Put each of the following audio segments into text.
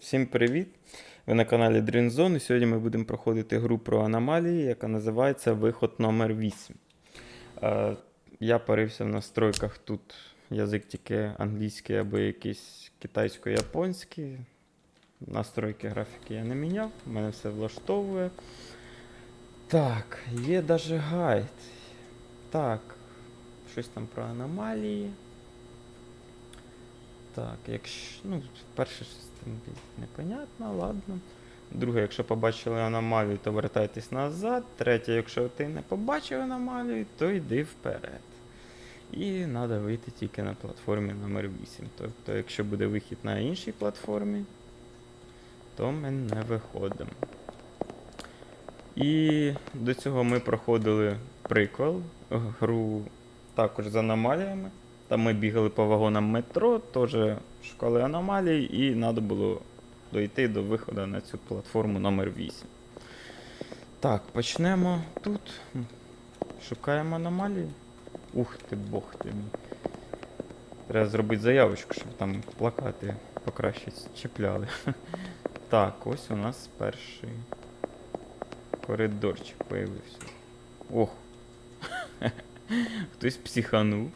Всім привіт! Ви на каналі Dream Zone і сьогодні ми будемо проходити гру про аномалії, яка називається Виход номер 8. Е, я парився в настройках тут язик тільки англійський або якийсь китайсько-японський. Настройки графіки я не міняв, мене все влаштовує. Так, є даже гайд. Так, щось там про аномалії. Так, якщо. Ну, перше щось там непонятно, ладно. Друге, якщо побачили аномалію, то вертайтесь назад. Третє, якщо ти не побачив аномалію, то йди вперед. І треба вийти тільки на платформі номер 8. Тобто, якщо буде вихід на іншій платформі, то ми не виходимо. І до цього ми проходили приквел, гру також з аномаліями. Там ми бігали по вагонам метро, теж шукали аномалії, і треба було дойти до виходу на цю платформу номер 8. Так, почнемо тут. Шукаємо аномалії. Ух ти, бог ти мій. Треба зробити заявочку, щоб там плакати покраще чіпляли. Так, ось у нас перший коридорчик появився. Ох. Хтось психанув.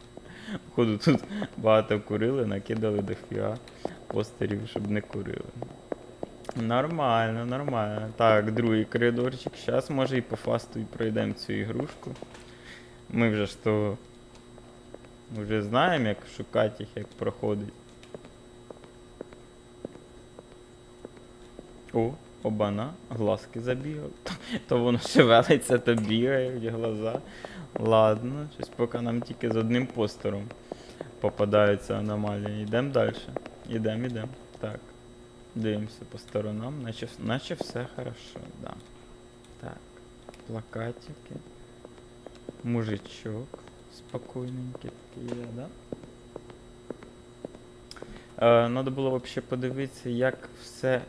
Походу тут багато курили, накидали до фіа постерів, щоб не курили. Нормально, нормально. Так, другий коридорчик. Зараз може і по фасту і пройдемо цю ігрушку. Ми вже ж то вже знаємо, як шукати їх, як проходить. О, обана, глазки забігав. То, то воно шевелиться, то бігають глаза. Ладно, щось поки нам тільки з одним постером попадаються аномалії. Йдемо далі. Йдемо, йдемо. Так. Дивимося по сторонам, наче, наче все хорошо, да. Так. Плакатики. Мужичок. Спокійненький такий є, да? Е, надо було взагалі подивитися, як все.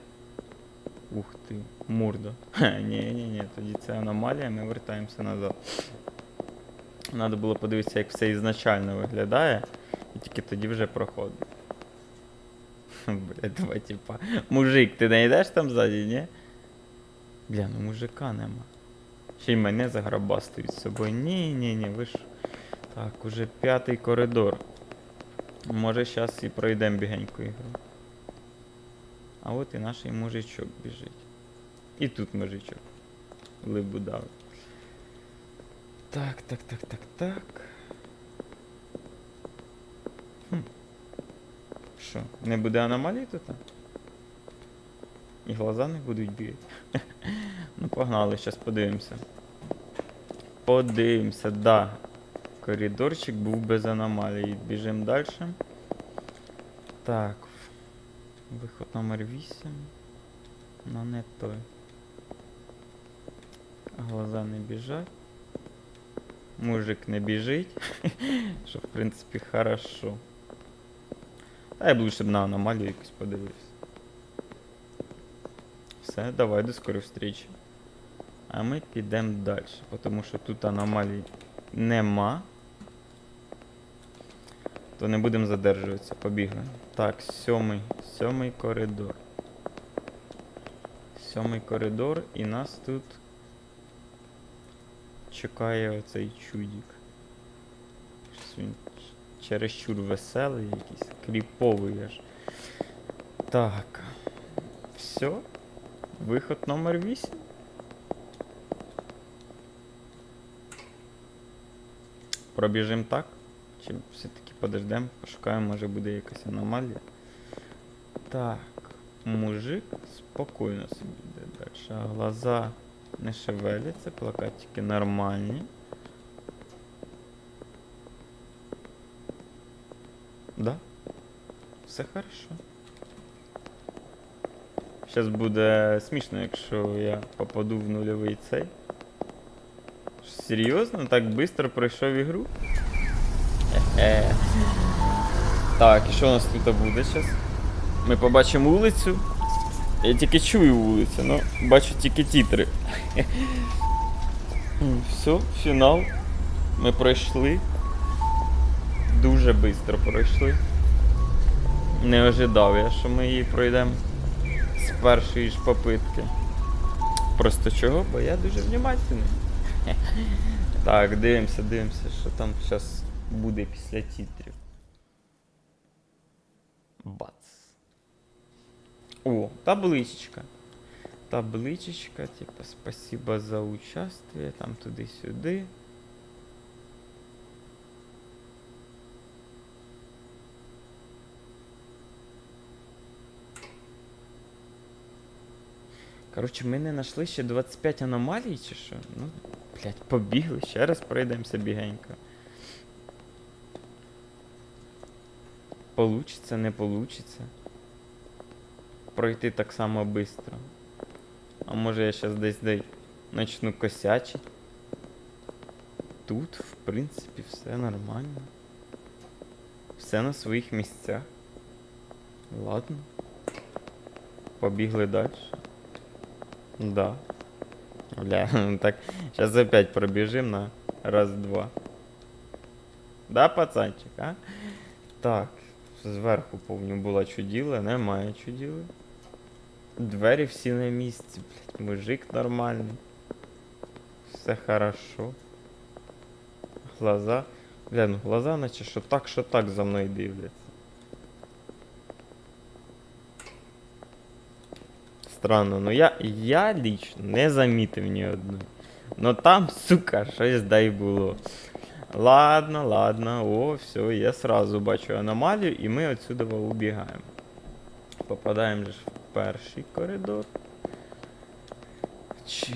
Ух ти, мурдо. Ні, ні, ні, тоді це аномалія, ми вертаємося назад. Надо було подивитися, як все ізначально виглядає, і тільки тоді вже проходить. Бля, два типа. Мужик, ти не йдеш там ззаді, ні? Бля, ну мужика нема. Ще й мене заграбастують з собою. Ні, ні, ні, ви ж. Так, уже п'ятий коридор. Може зараз і пройдемо бігеньку ігру. А от і наш мужичок біжить. І тут мужичок. Либу дав. Так, так, так, так, так. Хм. Що, не буде аномалії тут? І глаза не будуть бігати. ну погнали, зараз подивимося. Подивимося, да. Коридорчик був без аномалії. Біжимо далі. Так. Виход номер 8. Ну не той. Глаза не біжать. Мужик не біжить. Що в принципі хорошо. Та я б лучше б на аномалію якусь подивився. Все, давай до скорої встречі. А ми підемо далі, тому що тут аномалій нема. То не будемо задержуватися, побігли. Так, сьомий, сьомий коридор. Сьомий коридор, і нас тут чекає оцей чудік. Він чересчур веселий якийсь, кріповий аж. Так. Все. Виход номер 8. Пробіжимо так. Чи все-таки подождемо, пошукаємо, може буде якась аномалія. Так. Мужик спокійно собі йде далі. Глаза не шевеляться, плакатики нормальні. Да? Все хорошо. Зараз буде смішно, якщо я попаду в нульовий цей. Серйозно? Так швидко пройшов ігру? Е-е. Так, і що у нас тут буде зараз? Ми побачимо вулицю. Я тільки чую вулицю, але бачу тільки тітри. Все, фінал. Ми пройшли. Дуже швидко пройшли. Не ожидав я, що ми її пройдемо з першої ж попитки. Просто чого? Бо я дуже внимательний. Так, дивимося, дивимося, що там зараз буде після тітрів. Бац. О, табличка. Табличечка, типа, спасибо за участие, там туди-сюди. Коротше, ми не знайшли ще 25 аномалій, чи що? Ну, блядь, побігли, ще раз пройдемося бігенько. Получиться, не получиться. Пройти так само швидко. А може я зараз десь дай начну косячить. Тут, в принципі, все нормально. Все на своїх місцях. Ладно. Побігли далі. Да. Бля, так. Сейчас опять пробежим на раз-два. Да, пацанчик, а? Так. Зверху повню була чуділа, немає чуділи. Двері всі на місці, блядь, мужик нормальний. Все хорошо. Глаза. Бля, ну глаза, наче що так, що так за мною дивляться. Странно, ну я, я лично не замітив ні одної. Ну там, сука, щось дай було. Ладно, ладно, о, все, я сразу бачу аномалію, і ми отсюди убігаємо. Попадаємо ж в перший коридор. Чи.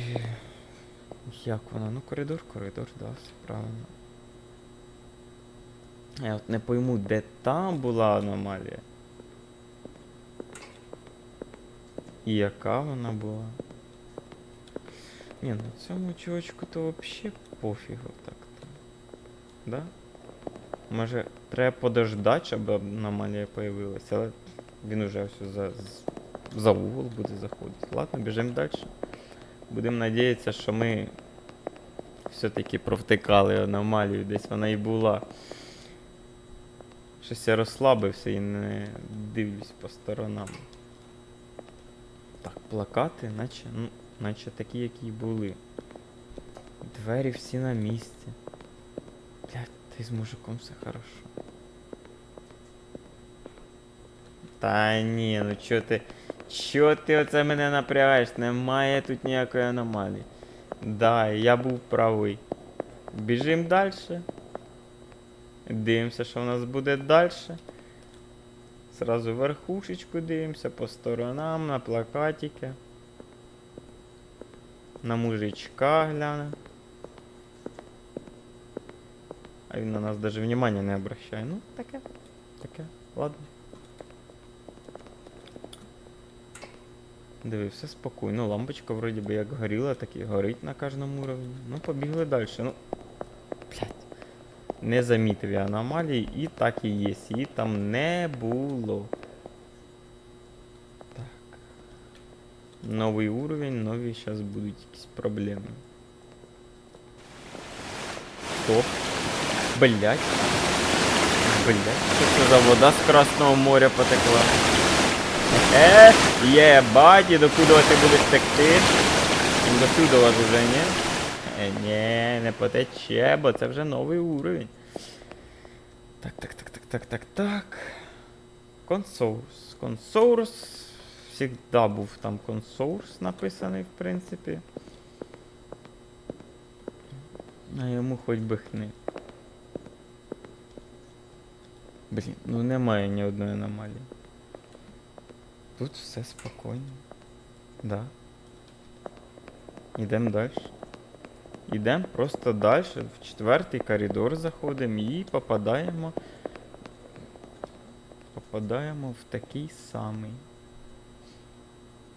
Як вона? Ну, коридор, коридор, да, все правильно. Я от не пойму, де там була аномалія. І яка вона була? Ні, ну цьому чувачку то вообще пофігу так-то. Да? Може, треба подождати, щоб аномалія появилася, але він уже все за, за угол буде заходити. Ладно, біжимо далі. Будемо надіятися, що ми все-таки провтикали аномалію, десь вона і була. Щось я розслабився і не дивлюсь по сторонам. Так, плакати, наче, ну, наче такі, які були. Двері всі на місці. Блядь, ти з мужиком все хорошо. Та ні, ну чо ти. Чо ти оце мене напрягаєш? Немає тут ніякої аномалії. Да, я був правий. Біжим далі. Дивимося, що в нас буде далі. Сразу верхушечку дивимося, по сторонам, на плакатики. На мужичка гляне. А він на нас даже внимания не обращає. Ну, таке, таке, ладно. Диви, все спокійно. Лампочка вроді би як горіла, так і горить на кожному уровні. Ну, побігли далі. Ну. Блять. Не замітив я аномалії, і так і є. Її там не було. Так. Новий уровень, нові зараз будуть якісь проблеми. Стоп. Блять. Блять, що це за вода з Красного моря потекла? Е, єбать, і докуди ти будеш текти? До сюди вас уже, ні? Е, ні, не потече, бо це вже новий уровень. Так, так, так, так, так, так, так. Консоурс. Консоурс. Всегда був там консоурс написаний, в принципі. А йому хоч би хни. Блін, ну немає ні одної аномалії. Тут все спокійно. Да. Йдемо далі. Йдемо просто далі, в четвертий коридор заходимо і попадаємо. Попадаємо в такий самий.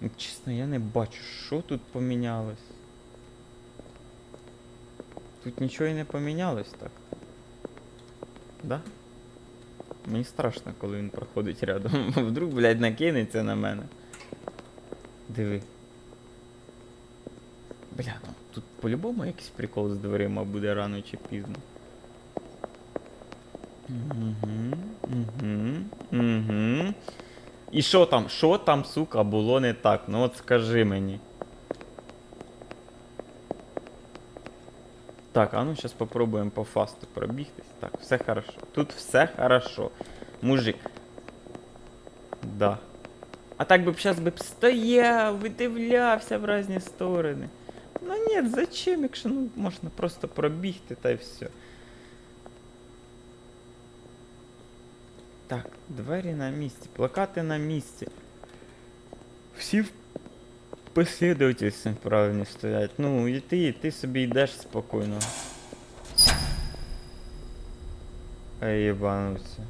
Ну, Чесно, я не бачу, що тут помінялось. Тут нічого і не помінялось так. Да? Мені страшно, коли він проходить рядом. Вдруг, блядь, накинеться на мене. Диви. Бля, ну тут по-любому якийсь прикол з дверима буде рано чи пізно. Угу, угу, угу. І що там? Що там, сука, було не так? Ну от скажи мені. Так, а ну зараз попробуємо по фасту пробігтись. Так, все хорошо. Тут все хорошо. Мужик. Да. А так би б зараз би б стояв, видивлявся в різні сторони. Ну ні, зачем, якщо ну, можна просто пробігти та й все. Так, двері на місці, плакати на місці. Всі в послідовательстві правильно стоять. Ну, і ти, і ти собі йдеш спокійно. Ей, єбануться.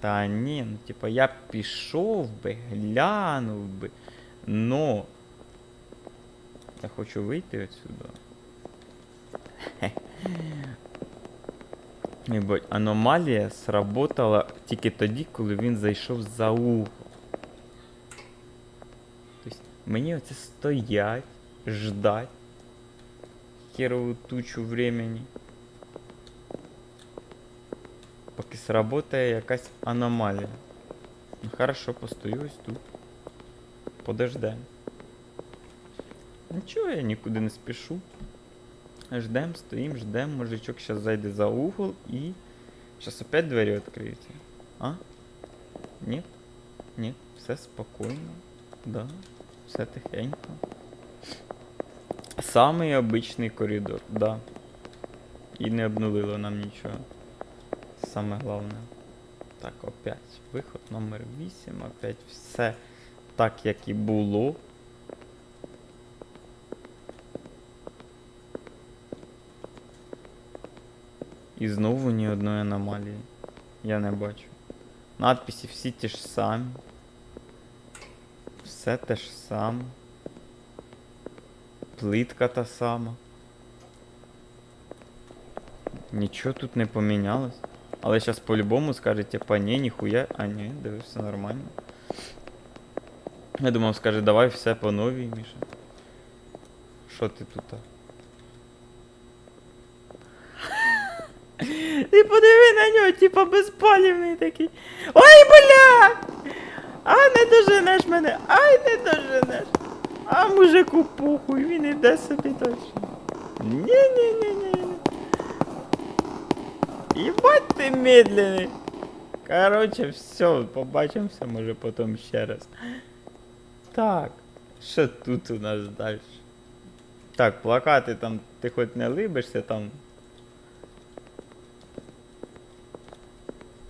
Та ні, ну типа я б пішов би, глянув би. Но. Я хочу вийти отсюда. Ебать, аномалія сработала тільки тоді, коли він зайшов за угол. Мені оце стоять, ждать херову тучу времени. Поки сработає якась аномалія. Ну хорошо, постою ось тут. Подождем. Нічого, я нікуди не спішу. Ждем, стоїм, ждем, мужичок зараз зайде за угол і. Зараз опять двері відкриються. А? Ні? Ні, все спокійно. Да, все тихенько. Самий обичний коридор, да. І не обнулило нам нічого. Саме головне. Так, опять. Виход номер 8, опять все так, як і було. І знову ні одної аномалії. Я не бачу. Надписи всі ті ж самі. Все те ж саме. Плитка та сама. Нічого тут не помінялось. Але зараз по-любому скажете, типа, ні, ніхуя. А ні, диви, все нормально. Я думав, скаже, давай все по новій, Міша. Що ти тут? Ти подиви на нього, типа безпалівний такий. Ой, бля! А не доженеш мене! Ай, не доженеш! А мужику похуй, він іде собі точно. Ні-ні-ні-ні. Єбать ти медленний. Короче, все, побачимося, може потім ще раз. Так, що тут у нас далі? Так, плакати там, ти хоч не либишся там.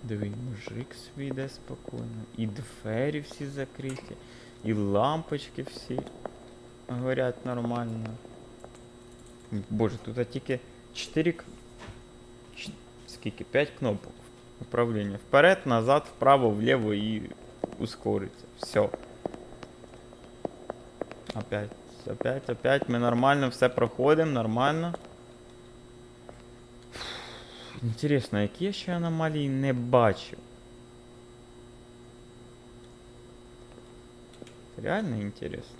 Диви, мужик свій йде спокійно. І двері всі закриті, і лампочки всі горять нормально. Боже, тут тільки 4 к... ч- Скільки? 5 кнопок управління. Вперед, назад, вправо, вліво і ускориться. Все. Опять, опять, опять. Ми нормально все проходимо, нормально. Інтересно, які я ще аномалії не бачив. Реально інтересно.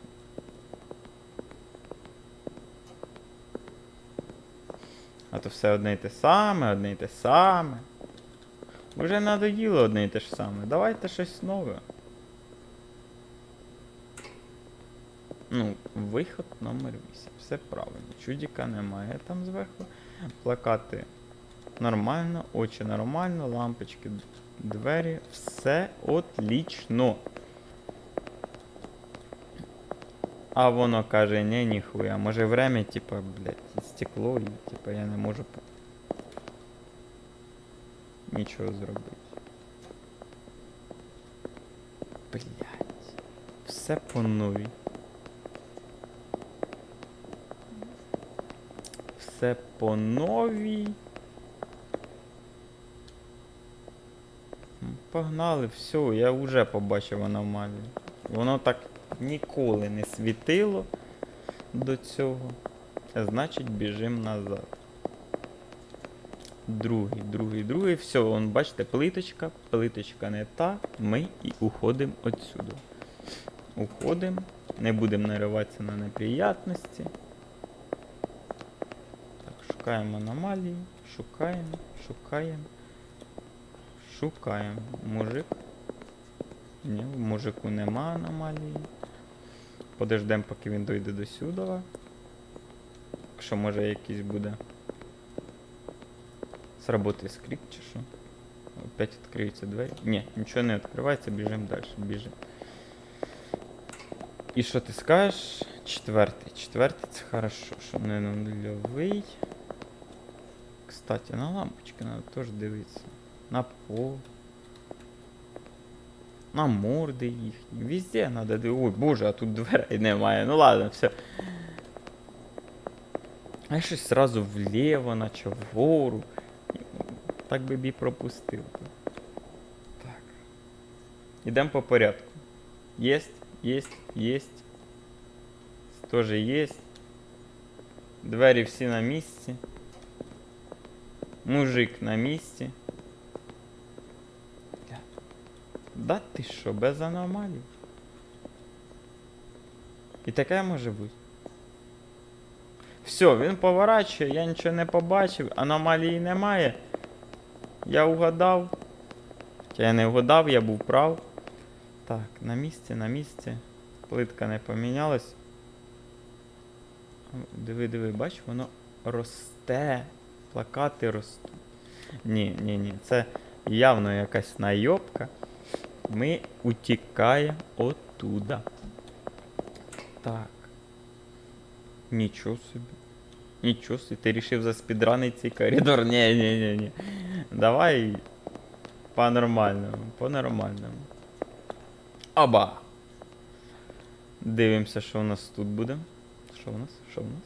А то все одне й те саме, одне й те саме. Вже надоїло одне й те ж саме. Давайте щось нове. Ну, виход номер 8. Все правильно. Чудіка немає там зверху. Плакати нормально, очі нормально, лампочки, двері, все отлично. А воно каже, не, ніхуя. Може время, типа, блядь, стекло і типа я не можу нічого зробити. Блядь. Все по новій. Все по новій. Погнали, все, я вже побачив аномалію. Воно так ніколи не світило до цього. Значить, біжим назад. Другий, другий, другий. Все, вон, бачите, плиточка, плиточка не та. Ми і уходимо отсюди. Уходимо. Не будемо нариватися на неприятності. Так, шукаємо аномалії. Шукаємо, шукаємо. Шукаємо. Мужик. Ні, мужику нема аномалії. Подождем, поки він дойде до сюди. Якщо може якийсь буде. Сработає скрипт чи що? Опять відкриються двері. Ні, нічого не відкривається, біжимо далі, біжимо. І що ти скажеш? Четвертий. Четвертий це хорошо, що не нульовий. Кстати, на лампочки треба теж дивитися. На пол. На морди їхні. Везде дивитися. Ой, боже, а тут дверей немає. Ну ладно, все. А я щось сразу вліво, наче вгору. Так би бій пропустив. Так. Ідемо по порядку. Єсть, єсть, єсть. Тоже єсть. Двері всі на місці. Мужик на місці. Бля. Да ти що, без аномалій? І таке може бути. Все, він поворачує, я нічого не побачив, аномалії немає. Я угадав. Я не вгадав, я був прав. Так, на місці, на місці. Плитка не помінялась. Диви, диви, бач, воно росте. Плакати ростуть. Ні, ні, ні, це явно якась найобка. Ми утікаємо оттуда. Так. Нічого собі. Нічого собі, ти рішив заспідранити цей коридор? Ні, ні, ні, ні. Давай по-нормальному, по-нормальному. Оба. Дивимося, що у нас тут буде. Що у нас? Що у нас?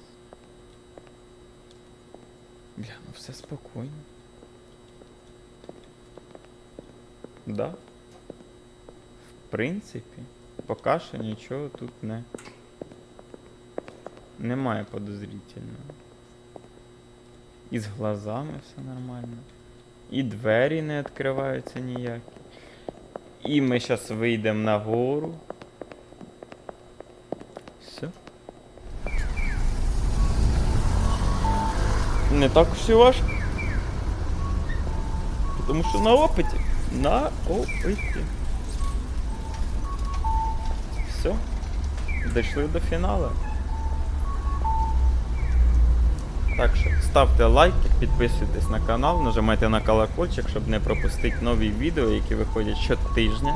Бля, ну все спокійно. Да. Принципі, поки що нічого тут не. Немає подозрительного. І з глазами все нормально. І двері не відкриваються ніякі. І ми зараз вийдемо на гору. Все. Не так уж і важко. Тому що на опиті. На опиті. Дійшли до фіналу. Так що ставте лайки, підписуйтесь на канал, нажимайте на колокольчик, щоб не пропустити нові відео, які виходять щотижня.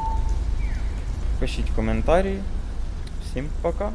Пишіть коментарі. Всім пока!